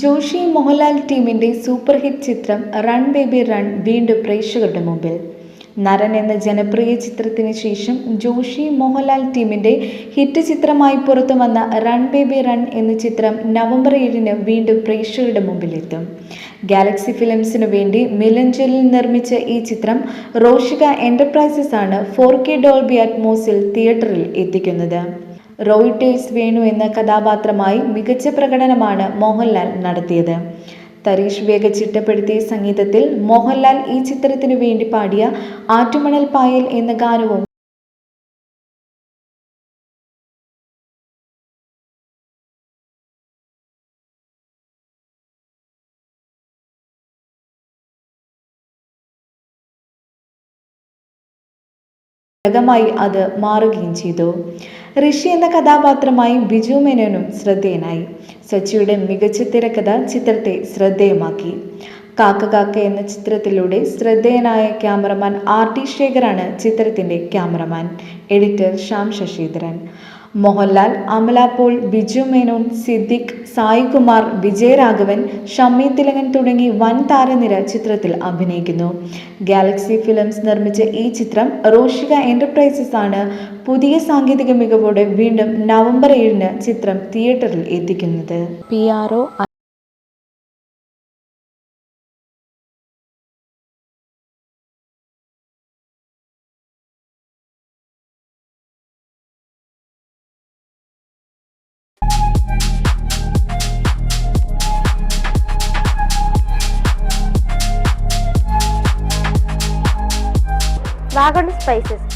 ജോഷി മോഹൻലാൽ ടീമിന്റെ super hit ചിത്രം run baby run വീണ്ടും പ്രേക്ഷകരുടെ മുമ്പിൽ. നരൻ എന്ന ജനപ്രിയ ചിത്രത്തിന് ശേഷം ജോഷി മോഹൻലാൽ ടീമിന്റെ ഹിറ്റ് ചിത്രമായി പുറത്തു വന്ന റൺ ബേബി റൺ എന്ന ചിത്രം നവംബർ ഏഴിന് വീണ്ടും പ്രേക്ഷകരുടെ മുമ്പിലെത്തും. ഗാലക്സി ഫിലിംസിനു വേണ്ടി മിലഞ്ചലിൽ നിർമ്മിച്ച ഈ ചിത്രം റോഷിക എന്റർപ്രൈസസ് ആണ് ഫോർ കെ ഡോൾബി അറ്റ്മോസിൽ തിയേറ്ററിൽ എത്തിക്കുന്നത്. റോയിട്ടേഴ്സ് വേണു എന്ന കഥാപാത്രമായി മികച്ച പ്രകടനമാണ് മോഹൻലാൽ നടത്തിയത്. തരീഷ് വേഗ ചിട്ടപ്പെടുത്തിയ സംഗീതത്തിൽ മോഹൻലാൽ ഈ ചിത്രത്തിനു വേണ്ടി പാടിയ ആറ്റുമണൽ പായൽ എന്ന ഗാനവും ായി അത് മാറുകയും ചെയ്തു. ഋഷി എന്ന കഥാപാത്രമായി ബിജു മേനോനും ശ്രദ്ധേയനായി. സച്ചിയുടെ മികച്ച തിരക്കഥ ചിത്രത്തെ ശ്രദ്ധേയമാക്കി. കാക്ക കാക്ക എന്ന ചിത്രത്തിലൂടെ ശ്രദ്ധേയനായ ക്യാമറമാൻ ആർ ടി ശേഖറാണ് ചിത്രത്തിന്റെ cameraman. Editor Shyam Sasidharan. Mohanlal Amala Paul Biju Menon Siddique Saikumar Vijayaraghavan Shammi Thilakan തുടങ്ങി വൻ താരനിര ചിത്രത്തിൽ അഭിനയിക്കുന്നു. ഗാലക്സി ഫിലിംസ് നിർമ്മിച്ച ഈ ചിത്രം റോഷിക എന്റർപ്രൈസസ് ആണ് പുതിയ സാങ്കേതിക മികവോടെ വീണ്ടും നവംബർ ഏഴിന് ചിത്രം തിയേറ്ററിൽ എത്തിക്കുന്നത്. P R O Vagamon spices